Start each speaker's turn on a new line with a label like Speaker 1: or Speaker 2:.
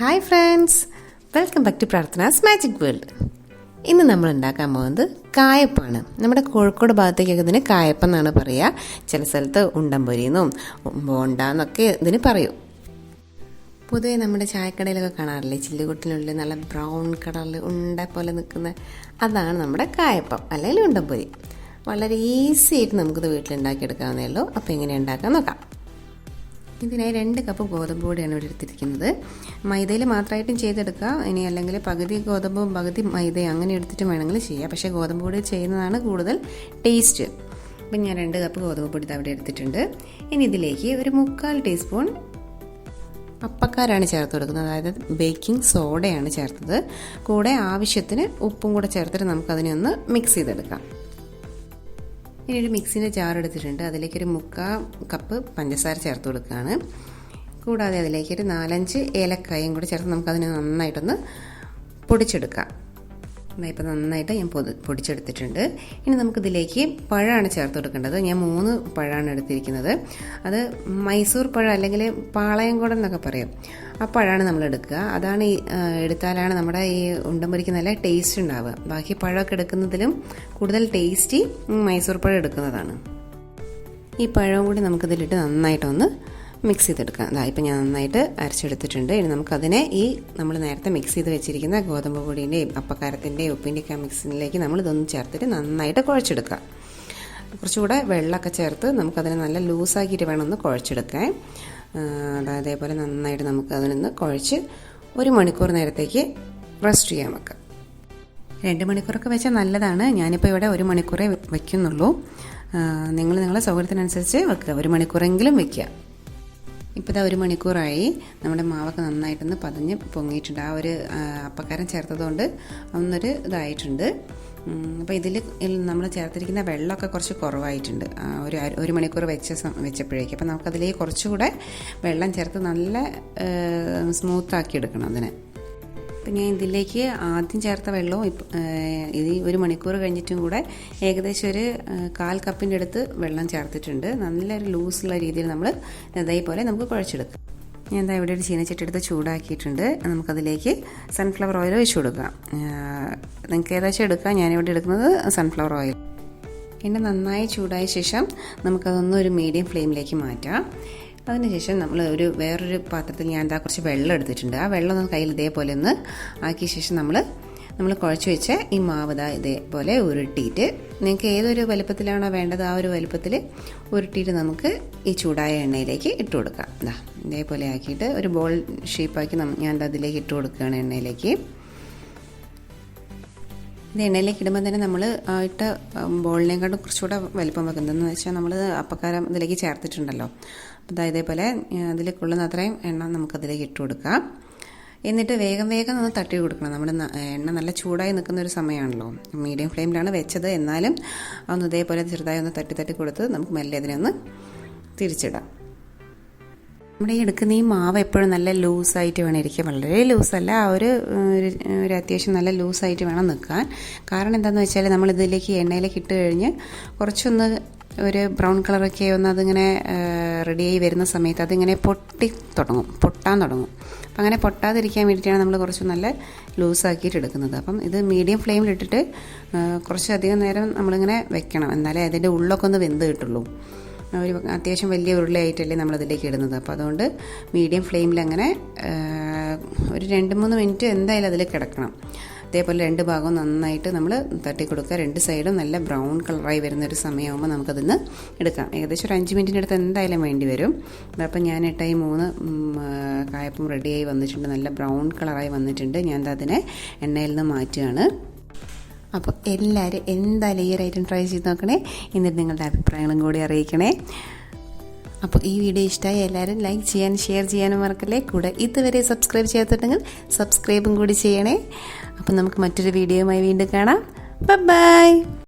Speaker 1: Hi friends welcome back to Prarthana's magic world ഇന്ന് നമ്മൾ ഉണ്ടാക്കാൻ പോകുന്നത് കായപ്പാണ്. നമ്മുടെ കോഴിക്കോട് ഭാഗത്തേക്കൊക്കെ ഇതിന് കായപ്പം എന്നാണ് പറയുക. ചില സ്ഥലത്ത് ഉണ്ടംപൊരി എന്നും ബോണ്ട എന്നൊക്കെ ഇതിന് പറയും. പൊതുവെ നമ്മുടെ ചായക്കടയിലൊക്കെ കാണാറില്ലേ? ചില്ലുകുട്ടിനുള്ളിൽ നല്ല ബ്രൗൺ കളറിൽ ഉണ്ട പോലെ നിൽക്കുന്ന അതാണ് നമ്മുടെ കായപ്പം അല്ലെങ്കിൽ ഉണ്ടംപൊരി. വളരെ ഈസി ആയിട്ട് നമുക്കിത് വീട്ടിലുണ്ടാക്കിയെടുക്കാവുന്നേ ഉള്ളൂ. അപ്പോൾ എങ്ങനെ ഉണ്ടാക്കാൻ നോക്കാം. ഇതിനായി രണ്ട് കപ്പ് ഗോതമ്പ് പൊടിയാണ് ഇവിടെ എടുത്തിരിക്കുന്നത്. മൈദയിൽ മാത്രമായിട്ടും ചെയ്തെടുക്കുക. ഇനി അല്ലെങ്കിൽ പകുതി ഗോതമ്പും പകുതി മൈദയും അങ്ങനെ എടുത്തിട്ട് വേണമെങ്കിൽ ചെയ്യാം. പക്ഷേ ഗോതമ്പ് പൊടി ചെയ്യുന്നതാണ് കൂടുതൽ ടേസ്റ്റ്. അപ്പം ഞാൻ രണ്ട് കപ്പ് ഗോതമ്പ് പൊടി അവിടെ എടുത്തിട്ടുണ്ട്. ഇനി ഇതിലേക്ക് ഒരു മുക്കാൽ ടീസ്പൂൺ അപ്പക്കാരാണ് ചേർത്ത് കൊടുക്കുന്നത്. അതായത് ബേക്കിംഗ് സോഡയാണ് ചേർത്തത്. കൂടെ ആവശ്യത്തിന് ഉപ്പും കൂടെ ചേർത്തിട്ട് നമുക്കതിനെ ഒന്ന് മിക്സ് ചെയ്തെടുക്കാം. ഇനി ഒരു മിക്സിന്റെ ജാർ എടുത്തിട്ടുണ്ട്. അതിലേക്ക് ഒരു മുക്കാ കപ്പ് പഞ്ചസാര ചേർത്ത് കൊടുക്കുകയാണ്. കൂടാതെ അതിലേക്കൊരു നാലഞ്ച് ഏലക്കായും കൂടി ചേർത്ത് നമുക്കതിനെ നന്നായിട്ടൊന്ന് പൊടിച്ചെടുക്കാം. ഇപ്പം നന്നായിട്ട് ഞാൻ പൊതി പൊടിച്ചെടുത്തിട്ടുണ്ട്. ഇനി നമുക്കിതിലേക്ക് പഴമാണ് ചേർത്ത് കൊടുക്കേണ്ടത്. ഞാൻ മൂന്ന് പഴമാണ് എടുത്തിരിക്കുന്നത്. അത് മൈസൂർ പഴം അല്ലെങ്കിൽ പാളയംകുടം എന്നൊക്കെ പറയും. ആ പഴമാണ് നമ്മൾ എടുക്കുക. അതാണ് ഈ എടുത്താലാണ് നമ്മുടെ ഈ ഉണ്ടമ്പൊരിക്ക് നല്ല ടേസ്റ്റ് ഉണ്ടാവുക. ബാക്കി പഴമൊക്കെ എടുക്കുന്നതിലും കൂടുതൽ ടേസ്റ്റി മൈസൂർ പഴം എടുക്കുന്നതാണ്. ഈ പഴവും കൂടി നമുക്കിതിലിട്ട് നന്നായിട്ടൊന്ന് മിക്സ് ചെയ്തെടുക്കാം. അതാ ഇപ്പം ഞാൻ നന്നായിട്ട് അരച്ചെടുത്തിട്ടുണ്ട്. ഇനി നമുക്കതിനെ ഈ നമ്മൾ നേരത്തെ മിക്സ് ചെയ്ത് വെച്ചിരിക്കുന്ന ഗോതമ്പ് പൊടിന്റെയും അപ്പക്കാരത്തിന്റെയും ഉപ്പിന്റെയൊക്കെ മിക്സിലേക്ക് നമ്മൾ ഇതൊന്നും ചേർത്തിട്ട് നന്നായിട്ട് കുഴച്ചെടുക്കാം കുറച്ചുകൂടെ വെള്ളമൊക്കെ ചേർത്ത് നമുക്കതിനെ നല്ല ലൂസാക്കിയിട്ട് വേണം ഒന്ന് കുഴച്ചെടുക്കാൻ അതായത് അതേപോലെ നന്നായിട്ട് നമുക്ക് അതിനൊന്ന് കുഴച്ച് ഒരു മണിക്കൂർ നേരത്തേക്ക് റെസ്റ്റ് ചെയ്യാൻ വെക്കാം. രണ്ട് മണിക്കൂറൊക്കെ വെച്ചാൽ നല്ലതാണ്. ഞാനിപ്പോൾ ഇവിടെ ഒരു മണിക്കൂറേ വയ്ക്കുന്നുള്ളൂ. നിങ്ങൾ നിങ്ങളുടെ സൗകര്യത്തിനനുസരിച്ച് വെക്കുക. ഒരു മണിക്കൂറെങ്കിലും വയ്ക്കുക. ഇപ്പോൾ ഇതാ ഒരു മണിക്കൂറായി. നമ്മുടെ മാവൊക്കെ നന്നായിട്ടൊന്ന് പതഞ്ഞ് പൊങ്ങിയിട്ടുണ്ട്. ആ ഒരു അപ്പക്കാരം ചേർത്തതുകൊണ്ട് അന്നൊരു ഇതായിട്ടുണ്ട്. അപ്പോൾ ഇതിൽ നമ്മൾ ചേർത്തിരിക്കുന്ന വെള്ളമൊക്കെ കുറച്ച് കുറവായിട്ടുണ്ട്. ഒരു ഒരു മണിക്കൂർ വെച്ച വെച്ചപ്പോഴേക്കും. അപ്പോൾ നമുക്കതിലേക്ക് കുറച്ചുകൂടെ വെള്ളം ചേർത്ത് നല്ല സ്മൂത്താക്കി എടുക്കണം അതിനെ. അപ്പം ഞാൻ ഇതിലേക്ക് ആദ്യം ചേർത്ത വെള്ളവും ഇത് ഒരു മണിക്കൂർ കഴിഞ്ഞിട്ടും കൂടെ ഏകദേശം ഒരു കാൽ കപ്പിന്റെ അടുത്ത് വെള്ളം ചേർത്തിട്ടുണ്ട്. നല്ലൊരു ലൂസുള്ള രീതിയിൽ നമ്മൾ ഇതേപോലെ നമുക്ക് കുഴച്ചെടുക്കാം. ഞാൻ എന്താ ഇവിടെ ഒരു ചീനച്ചട്ടി എടുത്ത് ചൂടാക്കിയിട്ടുണ്ട്. നമുക്കതിലേക്ക് സൺഫ്ലവർ ഓയിൽ ഒഴിച്ചു കൊടുക്കാം. നിങ്ങൾക്ക് ഏകദേശം എടുക്കാം. ഞാനിവിടെ എടുക്കുന്നത് സൺഫ്ലവർ ഓയിൽ പിന്നെ നന്നായി ചൂടായ ശേഷം നമുക്കതൊന്ന് ഒരു മീഡിയം ഫ്ലെയിമിലേക്ക് മാറ്റാം. അതിനുശേഷം നമ്മൾ ഒരു വേറൊരു പാത്രത്തിൽ ഞാൻ എന്താ കുറച്ച് വെള്ളം എടുത്തിട്ടുണ്ട്. ആ വെള്ളം ഒന്ന് കയ്യിൽ ഇതേപോലെ ഒന്ന് ആക്കിയ ശേഷം നമ്മൾ നമ്മൾ കുഴച്ച് വെച്ച ഈ മാവ് ഇതാ ഇതേപോലെ ഉരുട്ടിയിട്ട് നിങ്ങൾക്ക് ഏതൊരു വലുപ്പത്തിലാണോ വേണ്ടത് ആ ഒരു വലുപ്പത്തിൽ ഉരുട്ടിയിട്ട് നമുക്ക് ഈ ചൂടായ എണ്ണയിലേക്ക് ഇട്ട് കൊടുക്കാം. ഇതാ ഇതേപോലെ ആക്കിയിട്ട് ഒരു ബോൾ ഷേപ്പാക്കി ഞാൻ അതിലേക്ക് ഇട്ട് കൊടുക്കുകയാണ് എണ്ണയിലേക്ക്. ഇത് എണ്ണയിലേക്ക് ഇടുമ്പോൾ തന്നെ നമ്മൾ ഇട്ട ബോളിനെക്കാട്ടും കുറച്ചുകൂടെ വലിപ്പം വെക്കുന്നതെന്ന് വെച്ചാൽ നമ്മൾ അപ്പക്കാരം ഇതിലേക്ക് ചേർത്തിട്ടുണ്ടല്ലോ. അപ്പോൾ ഇതേപോലെ അതിൽ കൊള്ളുന്ന അത്രയും എണ്ണ നമുക്കതിലേക്ക് ഇട്ട് കൊടുക്കാം. എന്നിട്ട് വേഗം വേഗം ഒന്ന് തട്ടി കൊടുക്കണം. നമ്മുടെ എണ്ണ നല്ല ചൂടായി നിൽക്കുന്ന ഒരു സമയമാണല്ലോ മീഡിയം ഫ്ലെയിമിലാണ് വെച്ചത്. എന്നാലും ഒന്ന് ഇതേപോലെ ചെറുതായി ഒന്ന് തട്ടി തട്ടി കൊടുത്ത് നമുക്ക് മെല്ലെ അതിനെ ഒന്ന് തിരിച്ചിടാം. നമ്മുടെ ഈ എടുക്കുന്ന ഈ മാവ് എപ്പോഴും നല്ല ലൂസായിട്ട് വേണം ഇരിക്കുക വളരെ ലൂസല്ല ആ ഒരു ഒരു അത്യാവശ്യം നല്ല ലൂസായിട്ട് വേണം നിൽക്കാൻ. കാരണം എന്താണെന്ന് വെച്ചാൽ നമ്മൾ ഇതിലേക്ക് എണ്ണയിലേക്ക് ഇട്ട് കഴിഞ്ഞ് കുറച്ചൊന്ന് ഒരു ബ്രൗൺ കളറൊക്കെ ഒന്ന് അതിങ്ങനെ റെഡിയായി വരുന്ന സമയത്ത് അതിങ്ങനെ പൊട്ടി തുടങ്ങും പൊട്ടാൻ തുടങ്ങും. അപ്പം അങ്ങനെ പൊട്ടാതിരിക്കാൻ വേണ്ടിയിട്ടാണ് നമ്മൾ കുറച്ച് നല്ല ലൂസാക്കിയിട്ട് എടുക്കുന്നത്. അപ്പം ഇത് മീഡിയം ഫ്ലെയിമിലിട്ടിട്ട് കുറച്ചധികം നേരം നമ്മളിങ്ങനെ വെക്കണം. എന്നാലേ അതിന്റെ ഉള്ളൊക്കെ ഒന്ന് വെന്ത് കിട്ടുള്ളൂ. ഒരു അത്യാവശ്യം വലിയ ഉരുളയായിട്ടല്ലേ നമ്മളതിലേക്ക് ഇടുന്നത്. അപ്പോൾ അതുകൊണ്ട് മീഡിയം ഫ്ലെയിമിൽ അങ്ങനെ ഒരു രണ്ട് മൂന്ന് മിനിറ്റ് എന്തായാലും അതിൽ കിടക്കണം. അതേപോലെ രണ്ട് ഭാഗവും നന്നായിട്ട് നമ്മൾ തട്ടി കൊടുക്കുക. രണ്ട് സൈഡും നല്ല ബ്രൗൺ കളറായി വരുന്ന ഒരു സമയമാകുമ്പോൾ നമുക്കതിന്ന് എടുക്കാം. ഏകദേശം ഒരു അഞ്ച് മിനിറ്റിന്റെ അടുത്ത് എന്തായാലും വേണ്ടി വരും. അപ്പം ഞാൻ ഇട്ടായി മൂന്ന് കായപ്പം റെഡിയായി വന്നിട്ടുണ്ട്. നല്ല ബ്രൗൺ കളറായി വന്നിട്ടുണ്ട്. ഞാൻ അതിനെ എണ്ണയിൽ നിന്ന് മാറ്റുകയാണ്. അപ്പോൾ എല്ലാവരും എന്താ ഈ ഐറ്റം ട്രൈ ചെയ്ത് നോക്കണേ. എന്നിട്ട് നിങ്ങളുടെ അഭിപ്രായങ്ങളും കൂടി അറിയിക്കണേ. അപ്പോൾ ഈ വീഡിയോ ഇഷ്ടമായി എല്ലാവരും ലൈക്ക് ചെയ്യാൻ ഷെയർ ചെയ്യാനും മറക്കല്ലേ. കൂടെ ഇതുവരെ സബ്സ്ക്രൈബ് ചെയ്യാത്തിട്ടെങ്കിൽ സബ്സ്ക്രൈബും കൂടി ചെയ്യണേ. അപ്പം നമുക്ക് മറ്റൊരു വീഡിയോയുമായി വീണ്ടും കാണാം. ബൈ